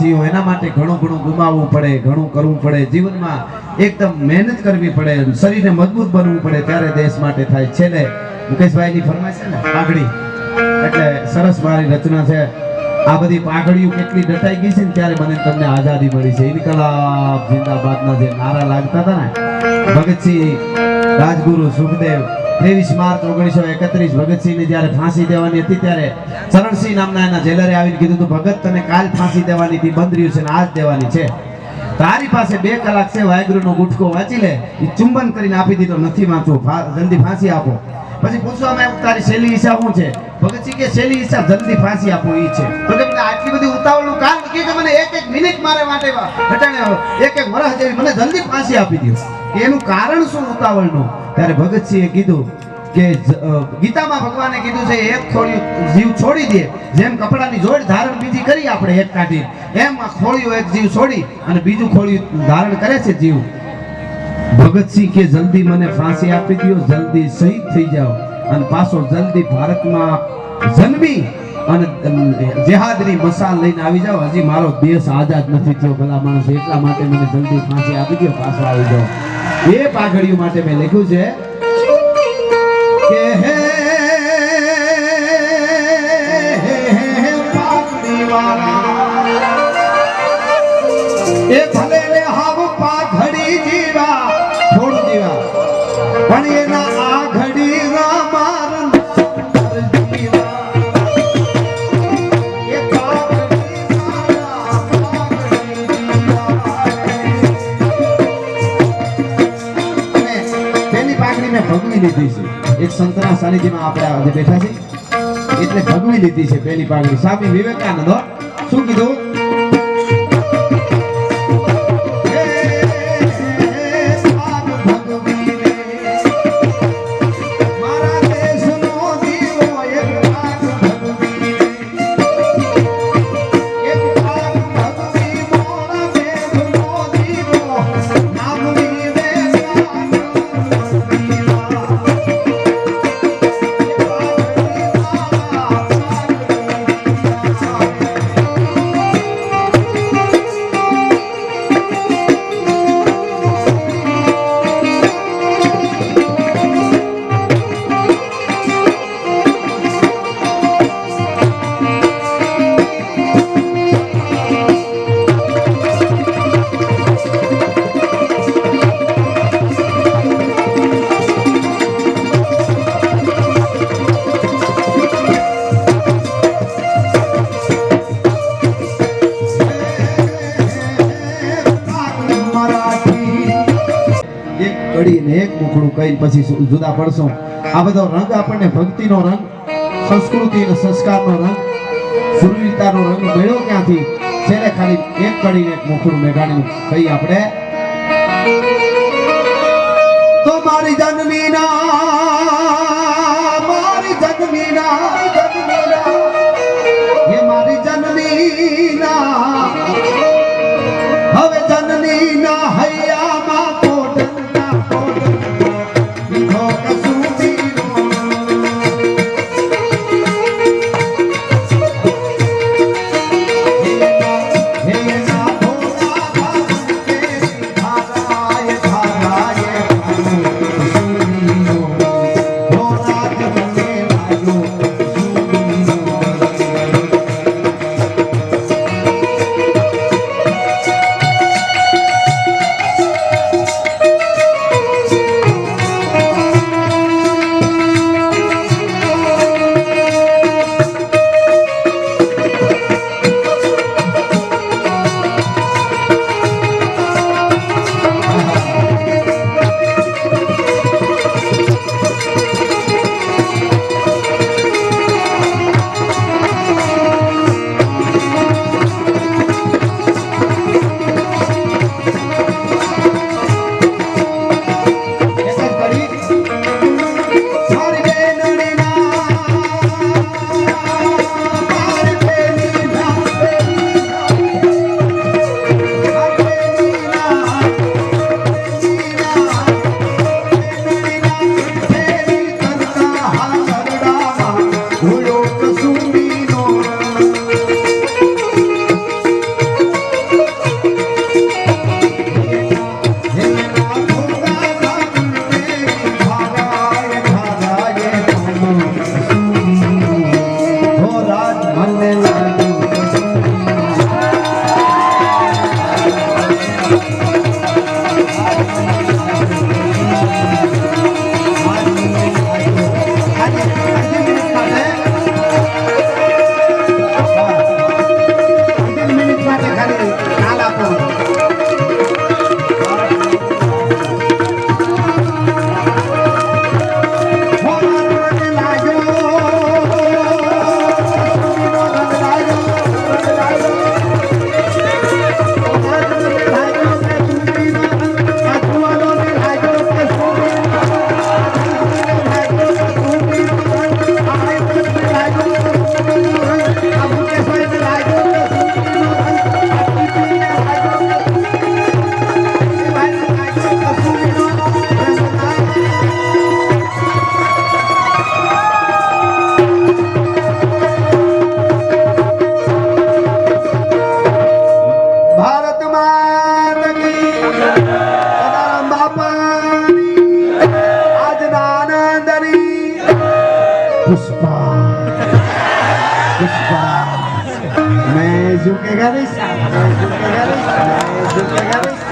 જીવો એના માટે ઘણું ઘણું ગુમાવવું પડે, ઘણું કરવું પડે. જીવનમાં એકદમ મહેનત કરવી પડે, શરીરને મજબૂત બનવું પડે ત્યારે દેશ માટે થાય. છેલ્લે મુકેશભાઈની ફરમાઈશ છે ને, પાઘડી. એટલે સરસ મારી રચના છે. આ બધી પાઘડીઓ કેટલી દટાઈ ગઈ છે ને ત્યારે મને તમને આઝાદી મળી છે. ઇનકલાબ, જિંદાબાદના જે નારા લાગતા હતા ને, ભગતસિંહ, રાજગુરુ, સુખદેવ ત્રેવીસ માર્ચ ઓગણીસો એકત્રીસ ભગતસિંહને જ્યારે ફાંસી દેવાની હતી ત્યારે ચરણસિંહ નામના એના જેલરે આવીને કીધું હતું, ભગત, તને કાલ ફાંસી દેવાની હતી બંધ રહ્યું છે ને આજ દેવાની છે. તારી પાસે બે કલાક છે વાહેગુરુનો ગુટકો વાંચી લે. એ ચુંબન કરીને આપી દીધો. નથી વાંચવું. જલ્દી ફાંસી આપો. પછી પૂછવામાં તારી શૈલી હિસાબ શું છે? ભગતસિંહ કે શૈલી હિસાબ જલ્દી ફાંસી આપો ઈ છે. તો કે આટલી બધી ઉતાવળનું કારણ કે કે મને એક એક મિનિટ મારે માટે ઘટાડે એક એક વર્ષ જેવી મને જલ્દી ફાંસી આપી દો એનું કારણ શું ઉતાવળનું? ત્યારે ભગતસિંહે કીધું કે ગીતામાં ભગવાને કીધું છે, એક ખોળિયું જીવ છોડી દે. જેમ કપડાની જોડ ધારણ બીજી કરી આપણે એક કાઢી એમ ખોળિયું એક જીવ છોડી અને બીજું ખોળિયું ધારણ કરે છે જીવ. ભગતસિંહ કે જલ્દી મને ફાંસી આપી દો જલ્દી શહીદ થઈ જાઓ. અને પાછો જલ્દી ભારતમાં જન્મી અને જેહાદની મસાલ લઈને આવી જાઓ. હજી મારો દેશ આઝાદ નથી થયો, ભલા માણસ, એટલા માટે મને જલ્દી ફાંસી આપી દો પાછો આવી જાઓ. એ પાઘડીઓ માટે મેં લખ્યું છે કે હે પાઘડીવાળા. એ ભલે હાવ પાઘડી જીવા થોડું જીવા પણ એના ભગવી લીધી છે એક સંતના સાનિધ્યમાં આપણે આજે બેઠા છે એટલે ભગવી લીધી છે પેલી પાઘડી સ્વામી વિવેકાનંદ શું કીધું? ને મુખડું કઈ પછી જુદા પડશો. આ બધો રંગ આપણને ભક્તિનો રંગ, સંસ્કૃતિ અને સંસ્કારનો રંગ, સુરવીરતાનો રંગ મેળ્યો ક્યાંથી? છેલ્લે ખાલી એક કડીને એક મુખડું મેઘાણીનું કહી આપણે. તો મારી જન્મીના es un pegadista, es un pegadista, es un es.